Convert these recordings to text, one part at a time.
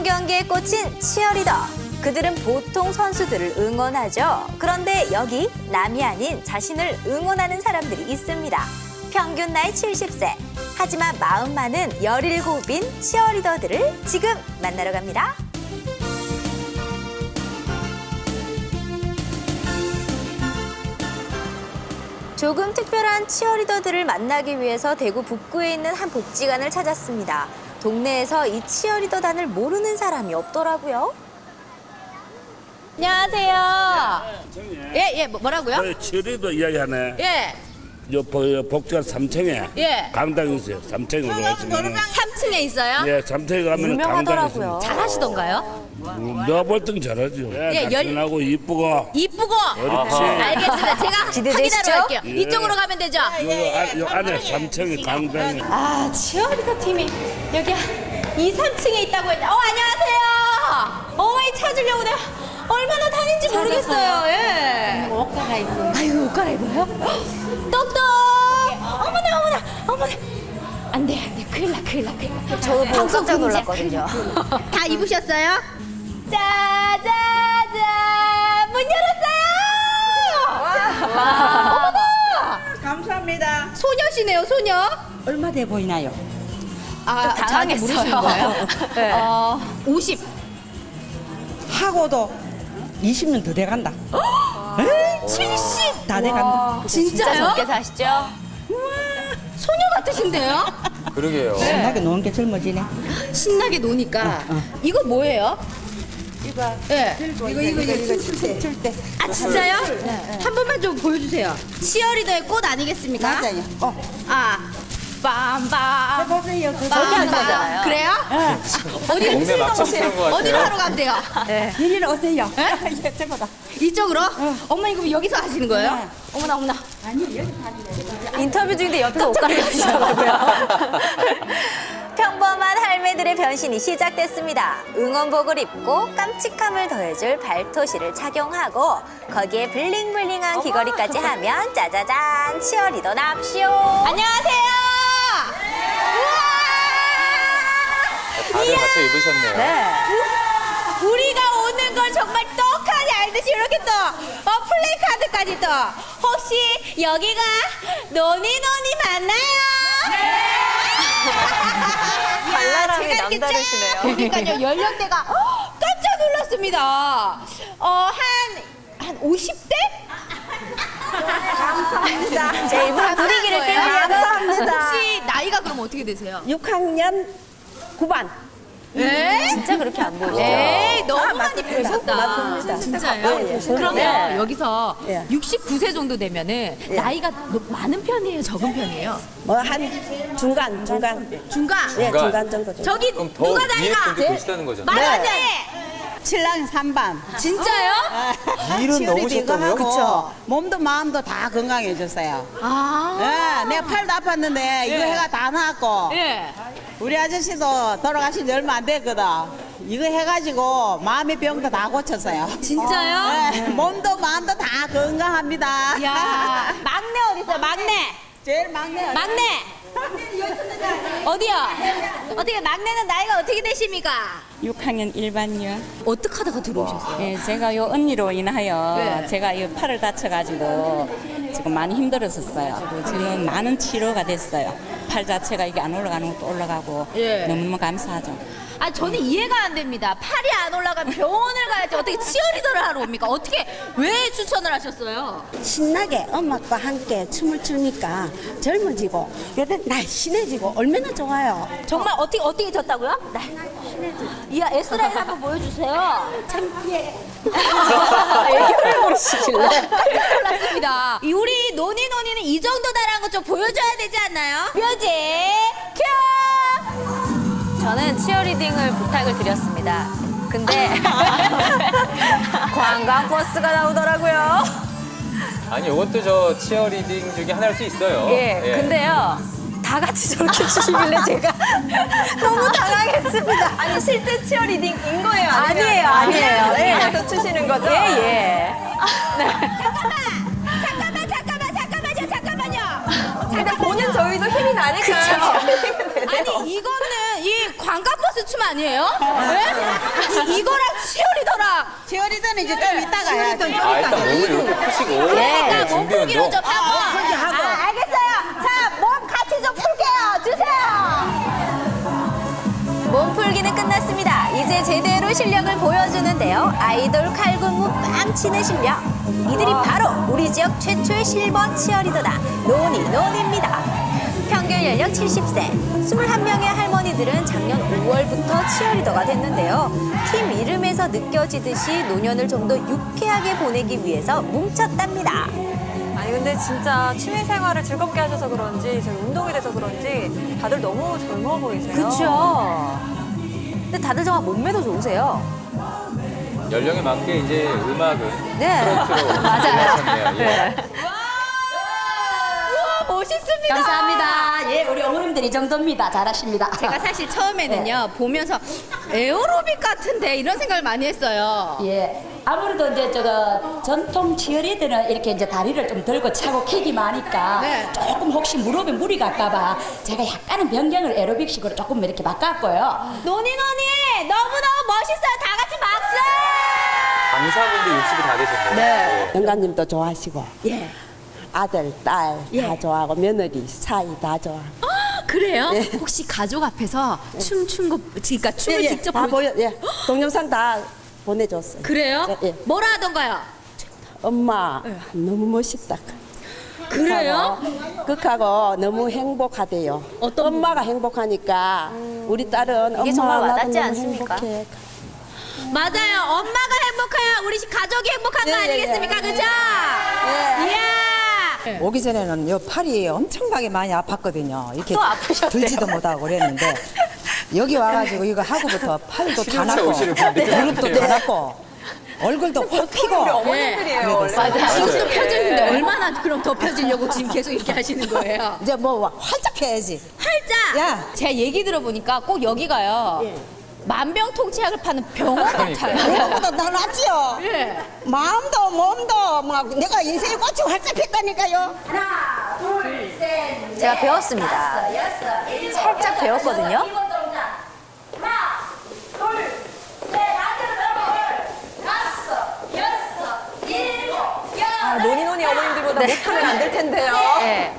운동 경기에 꽂힌 치어리더. 그들은 보통 선수들을 응원하죠. 그런데 여기 남이 아닌 자신을 응원하는 사람들이 있습니다. 평균 나이 70세. 하지만 마음만은 17인 치어리더들을 지금 만나러 갑니다. 조금 특별한 치어리더들을 만나기 위해서 대구 북구에 있는 한 복지관을 찾았습니다. 동네에서 이 치어리더단을 모르는 사람이 없더라고요. 안녕하세요. 예, 예, 뭐- 뭐라고요? 그 치어리더 이야기하네. 예, 요 보- 요 복지관 3층에 예. 강당이 있어요. 3층에 올라가시면 3층에 있어요? 예, 3층에 가면 강당이. 있어요. 잘하시던가요? 내가 볼땐 잘하죠. 예, 예, 열- 날씬하고 이쁘고 이쁘고. 그렇지. 알겠습니다. 제가 기대되시죠? 확인하러 갈게요. 예. 이쪽으로 가면 되죠? 요, 안- 요 안에 3층에 강당이 아, 치어리더 팀이 여기 2, 3층에 있다고 했냐? 어, 안녕하세요. 어머니 찾으려고 내가 얼마나 다닌지 모르겠어요. 예. 옷 갈아입고. 아유, 옷 갈아입어요? 똑똑! 어머나, 어머나, 어머나. 안 돼, 안 돼. 큰일 나, 큰일 나, 큰일 나. 저도 보고 방송 깜짝 금지. 놀랐거든요. 다 입으셨어요? 짜자잔! 문 열었어요! 감사합니다. 소녀시네요, 소녀. 얼마 돼 보이나요? 아, 저한테 당황했어요. 물으시는 거예요? 네. 어, 50. 하고도 20년 더 돼간다. 70. 다 돼간다. 진짜 진짜요? 젊게 사시죠? 소녀 같으신데요? 그러게요. 신나게 노는 게 젊어지네. 신나게 노니까. 이거 뭐예요? 이거 예. 이거 이거 이거 칠때 칠때 아, 진짜요? 한 번만 좀 보여주세요. 치어리더의 꽃 아니겠습니까? 맞아요. 어 아, 빰빰. 해보세요. 그 저렇게 하는. 거잖아요. 그래요? 어디, 동네 막창 것 어디로 같아요. 하러 가면 돼요? 이리 오세요. 예, 저거다. 이쪽으로? 어머니 그럼 여기서 하시는 거예요? 네. 어머나 어머나. 인터뷰 중인데 옆에서 옷 갈아입으시더라고요. 평범한 할매들의 변신이 시작됐습니다. 응원복을 입고 깜찍함을 더해줄 발토시를 착용하고 거기에 블링블링한 귀걸이까지 하면 짜자잔 치어리더 납쇼. 안녕하세요. 다들 같이 입으셨네요. 네. 우리가 오는 걸 정말 떡하니 알듯이 이렇게 또 어, 플래카드까지 또 혹시 여기가 노니노니 맞나요? 발랄함이 제가 이렇게 남다르시네요. 쫙 보니까요 연령대가 헉, 깜짝 놀랐습니다. 어한한 50대? 제 이분 분위기를 위해 감사합니다. 혹시 나이가 그럼 어떻게 되세요? 6학년 9반. 에? 진짜 그렇게 안 보이죠? 에이 너무 많이 맞습니다. 배우셨다. 맞습니다. 진짜요? 예, 예. 그러면 네. 여기서 예. 69세 정도 되면은 나이가 노- 많은 편이에요, 적은 편이에요? 뭐 한 중간 중간. 중간. 예, 중간. 중간 정도. 돼. 저기 그럼 더 누가 위에 나이가 분들 계시다는 거잖아요. 많은데 신랑 3반. 진짜요? 일은 넘으셨다고요? 그쵸. 몸도 마음도 다 건강해졌어요. 아. 예, 내가 팔도 아팠는데 이거 해가 다 나았고 예. 우리 아저씨도 돌아가신 지 얼마 안 됐거든. 이거 해가지고 마음의 병도 다 고쳤어요. 진짜요? 예, 몸도 마음도 다 건강합니다. 야, 막내 어디 있어요? 막내. 제일 막내. 막내. 어디요? 어떻게 막내는 나이가 어떻게 되십니까? 6학년 일반이요. 어떻게 하다가 들어오셨어요? 예, 제가 요 언니로 인하여 네. 제가 이 팔을 다쳐가지고 지금 많이 힘들었었어요. 지금 많은 치료가 됐어요. 팔 자체가 이게 안 올라가는 것도 올라가고 예. 너무너무 감사하죠. 아 저는 이해가 안 됩니다. 팔이 안 올라가면 병원을 가야지 어떻게 치어리더를 하러 옵니까? 어떻게 왜 추천을 하셨어요? 신나게 음악과 함께 춤을 추니까 젊어지고 그래도 날씬해지고 얼마나 좋아요. 정말 어떻게 어떻게 졌다고요? 네. 이야 S라인 한번 보여주세요. 창피해. 애교를 부르시길래. 깜짝 놀랐습니다. 이 우리 노니 노니는 이 정도다라는 거 좀 보여줘야 되지 않나요? 뮤직 큐! 저는 치어리딩을 부탁을 드렸습니다. 근데 관광버스가 나오더라고요. 아니 이것도 저 치어리딩 중에 하나일 수 있어요. 예, 근데요. 다 같이 저렇게 추시길래 제가 너무 당황했습니다. 아니 실제 치어리딩인 거예요? 아니에요, 아니에요. 예. 그래서 추시는 거죠? 예, 예. 잠깐만 잠깐만 잠깐만요 잠깐만요. 근데 보는 저희도 힘이 나니까. 아니 이거는 이 관광버스 춤 아니에요? 네? 이, 이거랑 치어리더랑 치어리더는 이제 좀 이따가 해야지. 아 일단 몸을 이렇게 푸시고 네, 그러니까 몸 풀기로. 좀 하고 아, 알 이제 제대로 실력을 보여주는데요. 아이돌 칼군무 빵치는 실력. 이들이 바로 우리 지역 최초의 실버 치어리더다. 노니 노니입니다. 평균 연령 70세, 21명의 할머니들은 작년 5월부터 치어리더가 됐는데요. 팀 이름에서 느껴지듯이 노년을 좀 더 유쾌하게 보내기 위해서 뭉쳤답니다. 아니 근데 진짜 취미 생활을 즐겁게 하셔서 그런지 저희 운동이 돼서 그런지 다들 너무 젊어 보이세요. 그렇죠. 근데 다들 정말 몸매도 좋으세요. 연령에 맞게 이제 음악은 네. 트로트로 맞아요. 하셨네요. 예. 멋있습니다. 감사합니다. 예, 우리 어머님들 이 정도입니다. 잘하십니다. 제가 사실 처음에는요 보면서 에어로빅 같은데 이런 생각을 많이 했어요. 예. 아무래도 이제 저거 전통 치어리들은 이렇게 이제 다리를 좀 들고 차고 킥이 많으니까 네. 조금 혹시 무릎에 무리 갈까봐 제가 약간은 변경을 에로빅식으로 조금 이렇게 바꿨고요. 노니 노니 너무 너무 멋있어요. 다 같이 박수. 강사분도 60이 다 되셨네요. 네. 영감님도 좋아하시고 아들, 딸다 좋아하고 며느리 사이 다 좋아. 그래요? 예. 혹시 가족 앞에서 춤춘 거 그러니까 춤을 직접 다 보여- 보여. 예. 동영상 다 보내줬어요. 그래요? 예, 예. 뭐라 하던가요? 엄마 너무 멋있다. 그래요? 극하고 너무 행복하대요. 어떤 엄마가 행복하니까 우리 딸은 엄마 정말 나도 와닿지 너무 않습니까? 행복해. 맞아요. 엄마가 행복해야 우리 가족이 행복한 거 예, 예, 예. 아니겠습니까? 그죠? 이야. 오기 전에는 요 팔이 엄청나게 많이 아팠거든요. 이렇게 또 아프셨대요. 들지도 못하고 그랬는데 여기 와가지고 이거 하고부터 팔도 다 실제 오시는 분들. 났고 무릎도 다 났고 얼굴도 확 피고 어머님들이에요. 원래. 맞아. 지금도. 펴져 있는데 얼마나 그럼 더 펴지려고 지금 계속 이렇게 하시는 거예요? 이제 뭐 활짝 해야지. 활짝. 야. 제가 얘기 들어보니까 꼭 여기가요. 만병통치약을 파는 병원 같아요. 그거보다 더 낫지요. 예. 마음도 몸도 막 내가 인생이 꽃이 활짝 폈다니까요. 제가 배웠습니다. 살짝 배웠거든요. 아, 노니노니 어머님들보다 못하면 안 될 텐데요. 네.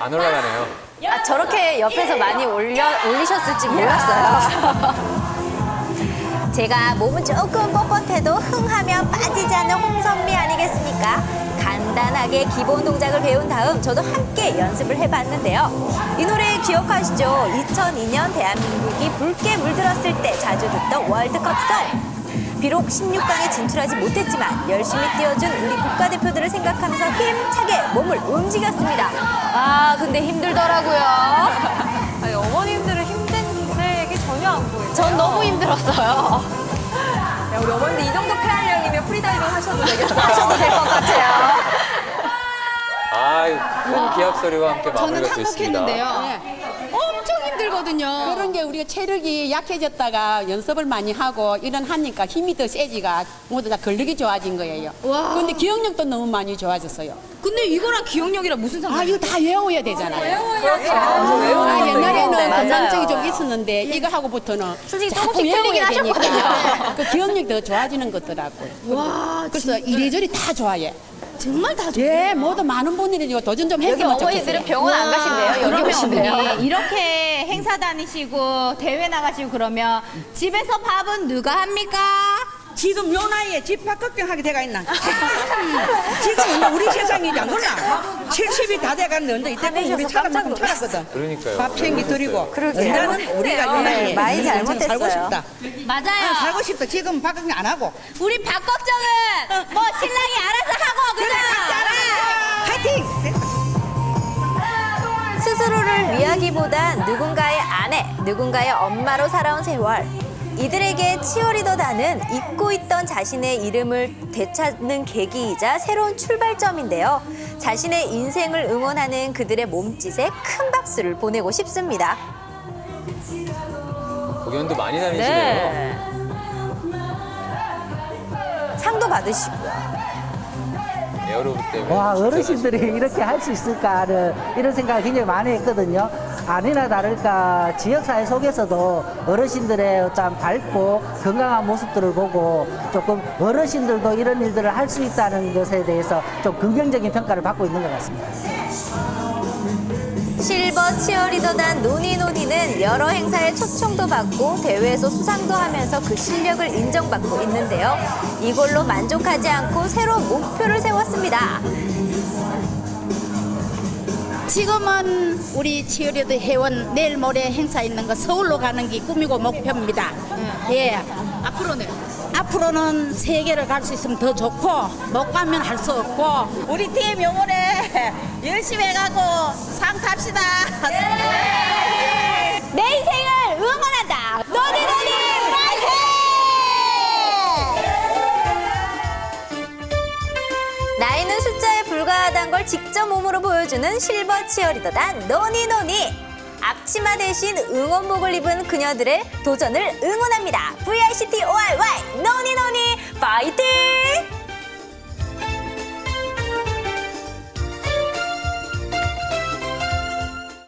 안 올라가네요. 아, 저렇게 옆에서 많이 올려, 올리셨을지 몰랐어요. 제가 몸은 조금 뻣뻣해도 흥하면 빠지지 않는 홍선미 아니겠습니까? 간단하게 기본 동작을 배운 다음 저도 함께 연습을 해봤는데요. 이 노래 기억하시죠? 2002년 대한민국이 붉게 물들었을 때 자주 듣던 월드컵 송. 비록 16강에 진출하지 못했지만 열심히 뛰어준 우리 국가대표들을 생각하면서 힘차게 몸을 움직였습니다. 아, 근데 힘들더라고요. 아니, 어머님들은 힘든 기색이 전혀 안 보여요. 전 너무 힘들었어요. 야, 우리 어머님들 이 정도 폐활량이면 프리다이빙 하셔도 되겠어요. 하셔도 될 것 같아요. 아, 큰 기합 소리와 함께 저는 마무리가 됐습니다. 한복했는데요. 엄청 힘들거든요. 그런 게 우리가 체력이 약해졌다가 연습을 많이 하고 이런 하니까 힘이 더 세지가 모두 다 근력이 좋아진 거예요. 와. 근데 기억력도 너무 많이 좋아졌어요. 근데 이거랑 기억력이랑 무슨 아, 상관이에요? 이거 다 외워야 되잖아요. 그렇죠. 아, 옛날에는 네, 맞아요. 건강증이 좀 있었는데 이거 하고부터는 솔직히 자꾸 조금씩 외워야 틀리긴 되니까 하셨거든요. 그 기억력이 더 좋아지는 것더라고요. 와, 그래서 이래저래 다 좋아해. 정말 다 예, 모두 많은 분들이 이거 도전 좀 여기 했으면 어머니들은 좋겠어요. 병원 안 가신대요. 여기 그러면 오신대요. 어머니 이렇게 행사 다니시고 대회 나가시고 그러면 집에서 밥은 누가 합니까? 지금 요 나이에 집 밥걱정하게 돼가 있나? 지금 우리 세상이 안 몰라. 70이 다 돼갔는데 이때 꼭 우리 차만큼 차렸거든. 그러니까. 밥 챙기 드리고. 그러게요. 나는 우리가 요 나이에 많이 인생 살고 잘못했어요. 싶다. 맞아요. 아, 살고 싶다. 지금 밥 걱정 안 하고. 우리 박 걱정은 뭐 신랑이 알아서 하고 그죠? 파이팅! 스스로를 위하기보단 누군가의 아내, 누군가의 엄마로 살아온 세월. 이들에게 치어리더단은 잊고 있던 자신의 이름을 되찾는 계기이자 새로운 출발점인데요. 자신의 인생을 응원하는 그들의 몸짓에 큰 박수를 보내고 싶습니다. 공연도 많이 다니시네요. 상도 받으시고요. 때문에. 와 진짜 어르신들이 이렇게 할 수 있을까를 이런 생각을 굉장히 많이 했거든요. 아니나 다를까 지역사회 속에서도 어르신들의 어떤 밝고 건강한 모습들을 보고 조금 어르신들도 이런 일들을 할 수 있다는 것에 대해서 좀 긍정적인 평가를 받고 있는 것 같습니다. 실버 치어리더단 노니노니는 여러 행사에 초청도 받고 대회에서 수상도 하면서 그 실력을 인정받고 있는데요. 이걸로 만족하지 않고 새로운 목표를 세웠습니다. 지금은 우리 치어리더 회원 내일 모레 행사 있는 거 서울로 가는 게 꿈이고 목표입니다. 예. 앞으로는? 앞으로는 세계를 갈 수 있으면 더 좋고 못 가면 할 수 없고 우리 팀 요번에 열심히 해가고 상 탑시다. 내 인생을 응원한다. 나이는 숫자에 불과하다는 걸 직접 몸으로 보여주는 실버 치어리더단 노니노니. 앞치마 대신 응원복을 입은 그녀들의 도전을 응원합니다. VICT ORY 노니노니 파이팅!